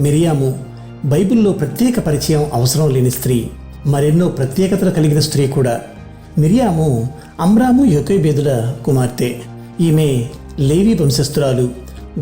మిరియాము బైబిల్లో ప్రత్యేక పరిచయం అవసరం లేని స్త్రీ మరెన్నో ప్రత్యేకతలు కలిగిన స్త్రీ కూడా. మిరియాము అమ్రాము యొకేబేదుల కుమార్తె. ఈమె లేవి వంశస్థురాలు.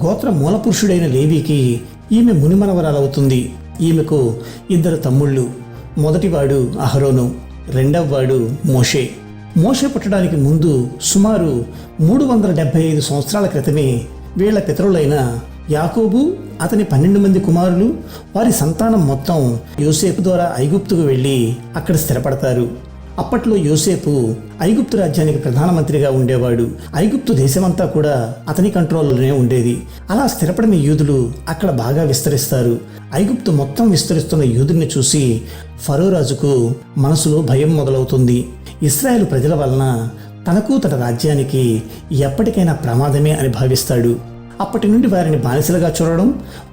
గోత్ర మూలపురుషుడైన లేవికి ఈమె మునిమనవరాలవుతుంది. ఈమెకు ఇద్దరు తమ్ముళ్ళు మొదటివాడు అహరోను రెండవవాడు మోషే. మోషే పుట్టడానికి ముందు సుమారు మూడు వందల డెబ్బై ఐదు సంవత్సరాల క్రితమే వీళ్ళ పితరులైన యాకోబు అతని పన్నెండు మంది కుమారులు వారి సంతానం మొత్తం యోసేపు ద్వారా ఐగుప్తుకు వెళ్ళి అక్కడ స్థిరపడతారు. అప్పట్లో యోసేపు ఐగుప్తు రాజ్యానికి ప్రధానమంత్రిగా ఉండేవాడు. ఐగుప్తు దేశమంతా కూడా అతని కంట్రోల్లోనే ఉండేది. అలా స్థిరపడిన యూదులు అక్కడ బాగా విస్తరిస్తారు. ఐగుప్తు మొత్తం విస్తరిస్తున్న యూదుల్ని చూసి ఫరో రాజుకు మనసులో భయం మొదలవుతుంది. ఇస్రాయేల్ ప్రజల వలన తనకు తన రాజ్యానికి ఎప్పటికైనా ప్రమాదమే అని భావిస్తాడు. అప్పటి నుండి వారిని బానిసలుగా చూడడం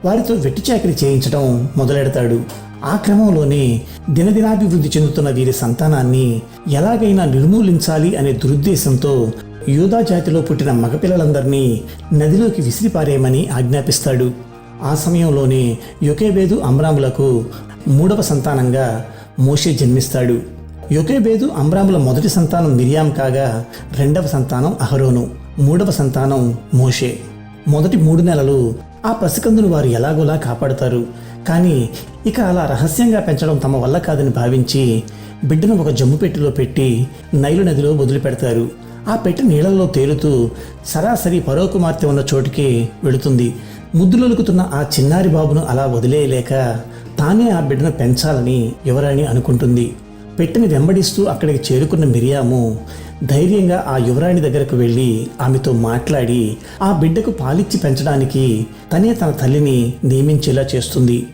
వారితో వెట్టి చాకరీ చేయించడం మొదలెడతాడు. ఆ క్రమంలోనే దినదినాభివృద్ధి చెందుతున్న వీరి సంతానాన్ని ఎలాగైనా నిర్మూలించాలి అనే దురుద్దేశంతో యూదా జాతిలో పుట్టిన మగపిల్లలందరినీ నదిలోకి విసిరిపారేయమని ఆజ్ఞాపిస్తాడు. ఆ సమయంలోనే యొకేబేదు అమ్రాములకు మూడవ సంతానంగా మోషే జన్మిస్తాడు. యొకేబేదు అమ్రాముల మొదటి సంతానం మిరియాం కాగా రెండవ సంతానం అహరోను మూడవ సంతానం మోషే. మొదటి మూడు నెలలు ఆ పసికందును వారు ఎలాగోలా కాపాడుతారు. కానీ ఇక అలా రహస్యంగా పెంచడం తమ వల్ల కాదని భావించి బిడ్డను ఒక జమ్ము పెట్టెలో పెట్టి నైలు నదిలో వదిలిపెడతారు. ఆ పెట్టి నీళ్ళల్లో తేలుతూ సరాసరి పరో కుమార్తె ఉన్న చోటుకి వెళుతుంది. ముద్దులొలుకుతున్న ఆ చిన్నారి బాబును అలా వదిలేయలేక తానే ఆ బిడ్డను పెంచాలని యువరాణి అనుకుంటుంది. పెట్టిని వెంబడిస్తూ అక్కడికి చేరుకున్న మిరియాము ధైర్యంగా ఆ యువరాణి దగ్గరకు వెళ్ళి ఆమెతో మాట్లాడి ఆ బిడ్డకు పాలిచ్చి పెంచడానికి తనే తన తల్లిని నియమించేలా చేస్తుంది.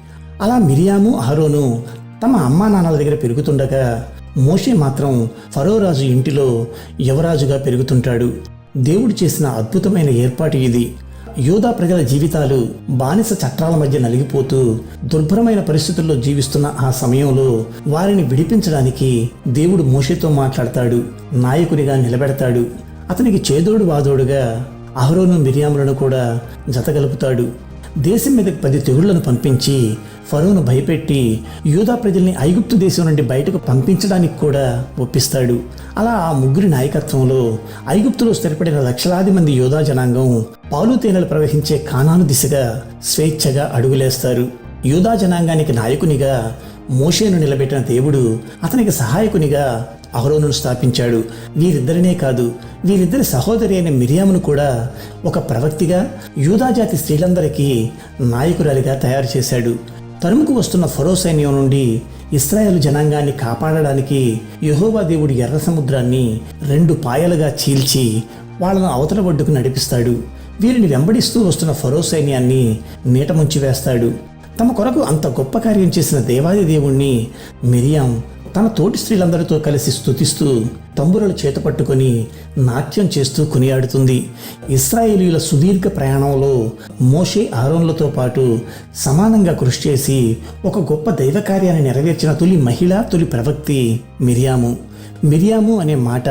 అలా మిరియాము అహరోను తమ అమ్మా నాన్నల దగ్గర పెరుగుతుండగా మోషే మాత్రం ఫరో రాజు ఇంటిలో యువరాజుగా పెరుగుతుంటాడు. దేవుడు చేసిన అద్భుతమైన ఏర్పాటు ఇది. యోధా ప్రజల జీవితాలు బానిస చట్టాల మధ్య నలిగిపోతూ దుర్భరమైన పరిస్థితుల్లో జీవిస్తున్న ఆ సమయంలో వారిని విడిపించడానికి దేవుడు మోషేతో మాట్లాడతాడు నాయకునిగా నిలబెడతాడు. అతనికి చేదోడు వాదోడుగా అహరోను మిరియాములను కూడా జతగలుపుతాడు. దేశం మీదకి పది తెగుళ్ళను పంపించి ఫరోను భయపెట్టి యూదా ప్రజల్ని ఐగుప్తు దేశం నుండి బయటకు పంపించడానికి కూడా ఒప్పిస్తాడు. అలా ఆ ముగ్గురి నాయకత్వంలో ఐగుప్తులో స్థిరపడిన లక్షలాది మంది యోధా జనాంగం పాలు తేనెలు ప్రవహించే కానాను దిశగా స్వేచ్ఛగా అడుగులేస్తారు. యూదా జనాంగానికి నాయకునిగా మోషేను నిలబెట్టిన దేవుడు అతనికి సహాయకునిగా అహరోనును స్థాపించాడు. వీరిద్దరినే కాదు వీరిద్దరి సహోదరి అయిన మిరియామును కూడా ఒక ప్రవక్తిగా యూదాజాతి స్త్రీలందరికీ నాయకురాలిగా తయారు చేశాడు. తరుముకు వస్తున్న ఫరో సైన్యం నుండి ఇస్రాయేల్ జనాంగాన్ని కాపాడడానికి యహోవా దేవుడు ఎర్ర సముద్రాన్ని రెండు పాయలుగా చీల్చి వాళ్ళను అవతల ఒడ్డుకు నడిపిస్తాడు. వీరిని వెంబడిస్తూ వస్తున్న ఫరో సైన్యాన్ని నీట ముంచి వేస్తాడు తమ కొరకు అంత గొప్ప కార్యం చేసిన దేవాది దేవుణ్ణి మిరియాం తన తోటి స్త్రీలందరితో కలిసి స్తుతిస్తూ తంబురలు చేతపట్టుకొని నాట్యం చేస్తూ కొనియాడుతుంది. ఇస్రాయేలీల సుదీర్ఘ ప్రయాణంలో మోషే ఆరోన్లతో పాటు సమానంగా కృషి చేసి ఒక గొప్ప దైవ కార్యాన్ని నెరవేర్చిన తొలి మహిళ తొలి ప్రవక్తి మిరియాము. మిరియాము అనే మాట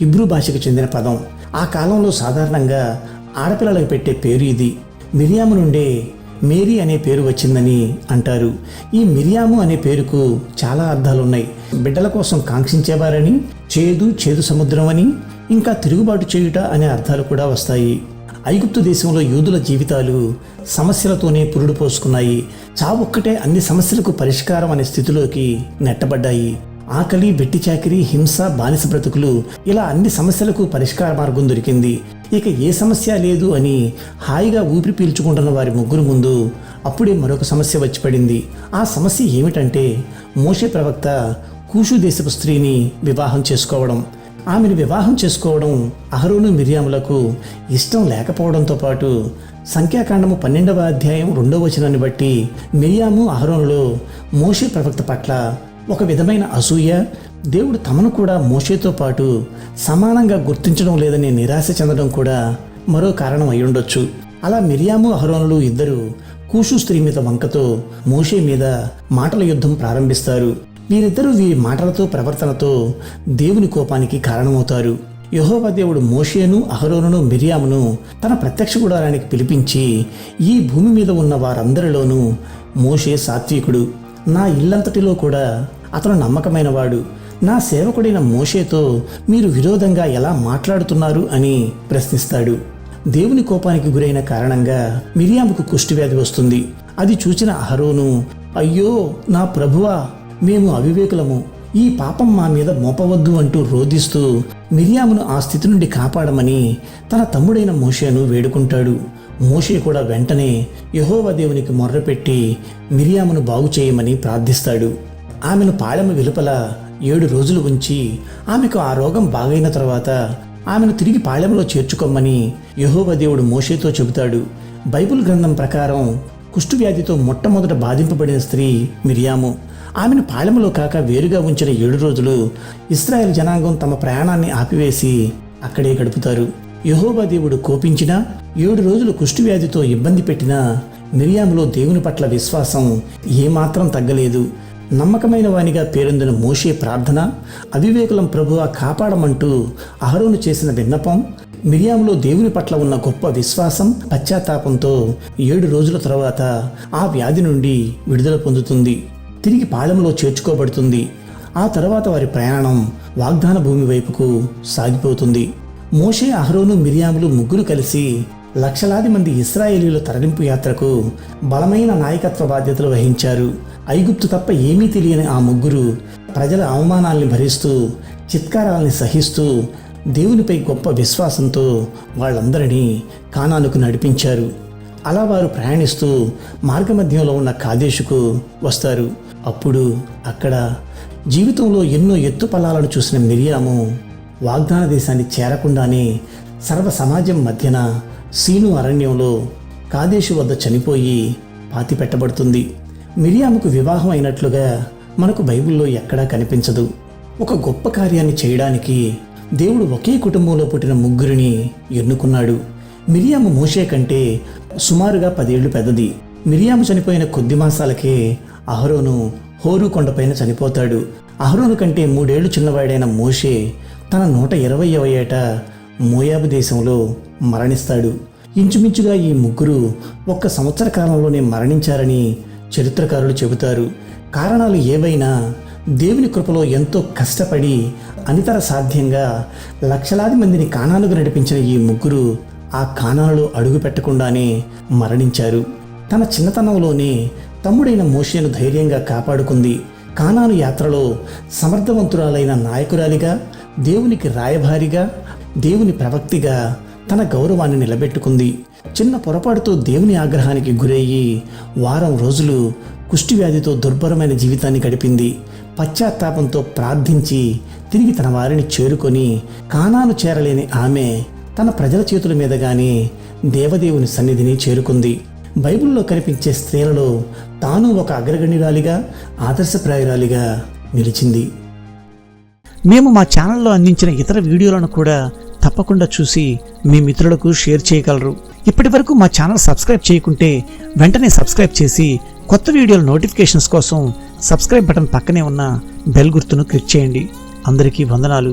హిబ్రూ భాషకు చెందిన పదం. ఆ కాలంలో సాధారణంగా ఆడపిల్లలకు పెట్టే పేరు ఇది. మిరియాము నుండే మేరీ అనే పేరు వచ్చిందని అంటారు. ఈ మిరియాము అనే పేరుకు చాలా అర్థాలున్నాయి. బిడ్డల కోసం కాంక్షించేవారని చేదు చేదు సముద్రం అని ఇంకా తిరుగుబాటు చేయుట అనే అర్థాలు కూడా వస్తాయి. ఐగుప్తు దేశంలో యూదుల జీవితాలు సమస్యలతోనే పురుడు పోసుకున్నాయి. చావొక్కటే అన్ని సమస్యలకు పరిష్కారం అనే స్థితిలోకి నెట్టబడ్డాయి. ఆకలి వెట్టి చాకిరి హింస బానిస బ్రతుకులు ఇలా అన్ని సమస్యలకు పరిష్కార మార్గం దొరికింది. ఇక ఏ సమస్య లేదు అని హాయిగా ఊపిరి పీల్చుకుంటున్న వారి ముగ్గురు ముందు అప్పుడే మరొక సమస్య వచ్చి పడింది. ఆ సమస్య ఏమిటంటే మోషే ప్రవక్త కూషు దేశపు స్త్రీని వివాహం చేసుకోవడం. ఆమెను వివాహం చేసుకోవడం అహరోను మిరియాములకు ఇష్టం లేకపోవడంతో పాటు సంఖ్యాకాండము పన్నెండవ అధ్యాయం రెండవ వచనాన్ని బట్టి మిరియాము అహరోనులో మోషే ప్రవక్త పట్ల ఒక విధమైన అసూయ దేవుడు తమను కూడా మోషేతో పాటు సమానంగా గుర్తించడం లేదని నిరాశ చెందడం కూడా మరో కారణం అయి ఉండొచ్చు. అలా మిరియాము అహరోనులు ఇద్దరు కూషు స్త్రీ మీద వంకతో మోషే మీద మాటల యుద్ధం ప్రారంభిస్తారు. వీరిద్దరూ వీరి మాటలతో ప్రవర్తనతో దేవుని కోపానికి కారణమవుతారు. యెహోవా దేవుడు మోషేను అహరోనును మిరియామును తన ప్రత్యక్ష గుడారానికి పిలిపించి ఈ భూమి మీద ఉన్న వారందరిలోనూ మోషే సాత్వికుడు. నా ఇల్లంతటిలో కూడా అతను నమ్మకమైనవాడు. నా సేవకుడైన మోషేతో మీరు విరోధంగా ఎలా మాట్లాడుతున్నారు అని ప్రశ్నిస్తాడు. దేవుని కోపానికి గురైన కారణంగా మిరియాముకు కుష్టివ్యాధి వస్తుంది. అది చూచిన అహరోను అయ్యో నా ప్రభువా మేము అవివేకులము. ఈ పాపం మా మీద మోపవద్దు అంటూ రోధిస్తూ మిరియామును ఆ స్థితి నుండి కాపాడమని తన తమ్ముడైన మోషేను వేడుకుంటాడు. మోషే కూడా వెంటనే యహోవ దేవునికి మొర్రపెట్టి మిరియామును బాగు చేయమని ప్రార్థిస్తాడు. ఆమెను పాలెము వెలుపల ఏడు రోజులు ఉంచి ఆమెకు ఆ రోగం బాగైన తర్వాత ఆమెను తిరిగి పాళెంలో చేర్చుకోమని యహోవదేవుడు మోషేతో చెబుతాడు. బైబిల్ గ్రంథం ప్రకారం కుష్ఠువ్యాధితో మొట్టమొదట బాధింపబడిన స్త్రీ మిరియాము. ఆమెను పాళెములో కాక వేరుగా ఉంచిన ఏడు రోజులు ఇస్రాయెల్ జనాంగం తమ ప్రయాణాన్ని ఆపివేసి అక్కడే గడుపుతారు. యెహోవా దేవుడు కోపించినా ఏడు రోజులు కుష్ఠువ్యాధితో ఇబ్బంది పెట్టినా మిరియాములో దేవుని పట్ల విశ్వాసం ఏమాత్రం తగ్గలేదు. నమ్మకమైన వానిగా పేరొందిన మోషే ప్రార్థన అవివేకులం ప్రభువా కాపాడమంటూ అహరోను చేసిన విన్నపం మిరియాములో దేవుని పట్ల ఉన్న గొప్ప విశ్వాసం పశ్చాత్తాపంతో ఏడు రోజుల తర్వాత ఆ వ్యాధి నుండి విడుదల పొందుతుంది. తిరిగి పాళెంలో చేర్చుకోబడుతుంది. ఆ తర్వాత వారి ప్రయాణం వాగ్దాన భూమి వైపుకు సాగిపోతుంది. మోషే అహరోను మిరియాములు ముగ్గురు కలిసి లక్షలాది మంది ఇస్రాయేలీల తరలింపు యాత్రకు బలమైన నాయకత్వ బాధ్యతలు వహించారు. ఐగుప్తు తప్ప ఏమీ తెలియని ఆ ముగ్గురు ప్రజల అవమానాల్ని భరిస్తూ చిత్కారాల్ని సహిస్తూ దేవునిపై గొప్ప విశ్వాసంతో వాళ్ళందరినీ కానానుకు నడిపించారు. అలా వారు ప్రయాణిస్తూ మార్గమధ్యంలో ఉన్న కాదేశుకు వస్తారు. అప్పుడు అక్కడ జీవితంలో ఎన్నో ఎత్తుపలాలను చూసిన మిరియాము వాగ్దాన దేశాన్ని చేరకుండానే సర్వ సమాజం మధ్యన సీను అరణ్యంలో కాదేశు వద్ద చనిపోయి పాతి పెట్టబడుతుంది. మిరియాముకు వివాహం అయినట్లుగా మనకు బైబిల్లో ఎక్కడా కనిపించదు. ఒక గొప్ప కార్యాన్ని చేయడానికి దేవుడు ఒకే కుటుంబంలో పుట్టిన ముగ్గురిని ఎన్నుకున్నాడు. మిరియాము మోషే కంటే సుమారుగా పదేళ్ళు పెద్దది. మిరియాము చనిపోయిన కొద్ది మాసాలకే అహరోను హోరు కొండపైన చనిపోతాడు. అహరోను కంటే మూడేళ్ళు చిన్నవాడైన మోషే తన నూట ఇరవై ఏట మోయాబు దేశంలో మరణిస్తాడు. ఇంచుమించుగా ఈ ముగ్గురు ఒక్క సంవత్సర కాలంలోనే మరణించారని చరిత్రకారులు చెబుతారు. కారణాలు ఏవైనా దేవుని కృపలో ఎంతో కష్టపడి అనితర సాధ్యంగా లక్షలాది మందిని కానాలకు నడిపించిన ఈ ముగ్గురు ఆ కానాలలో అడుగు పెట్టకుండానే మరణించారు. తన చిన్నతనంలోనే తమ్ముడైన మోషేను ధైర్యంగా కాపాడుకుంది. కానాను యాత్రలో సమర్థవంతురాలైన నాయకురాలిగా దేవునికి రాయభారిగా దేవుని ప్రవక్తిగా తన గౌరవాన్ని నిలబెట్టుకుంది. చిన్న పొరపాటుతో దేవుని ఆగ్రహానికి గురయ్యి వారం రోజులు కుష్టివ్యాధితో దుర్భరమైన జీవితాన్ని గడిపింది. పశ్చాత్తాపంతో ప్రార్థించి తిరిగి తన వారిని చేరుకొని కానాను చేరలేని ఆమె తన ప్రజల చేతుల మీదగానే దేవదేవుని సన్నిధిని చేరుకుంది. బైబిల్లో కనిపించే స్త్రీలలో తాను ఒక అగ్రగణ్యురాలిగా ఆదర్శప్రాయురాలిగా నిలిచింది. మేము మా ఛానల్లో అందించిన ఇతర వీడియోలను కూడా తప్పకుండా చూసి మీ మిత్రులకు షేర్ చేయగలరు. ఇప్పటి వరకు మా ఛానల్ సబ్స్క్రైబ్ చేయకుంటే వెంటనే సబ్స్క్రైబ్ చేసి కొత్త వీడియోల నోటిఫికేషన్స్ కోసం సబ్స్క్రైబ్ బటన్ పక్కనే ఉన్న బెల్ గుర్తును క్లిక్ చేయండి. అందరికీ వందనాలు.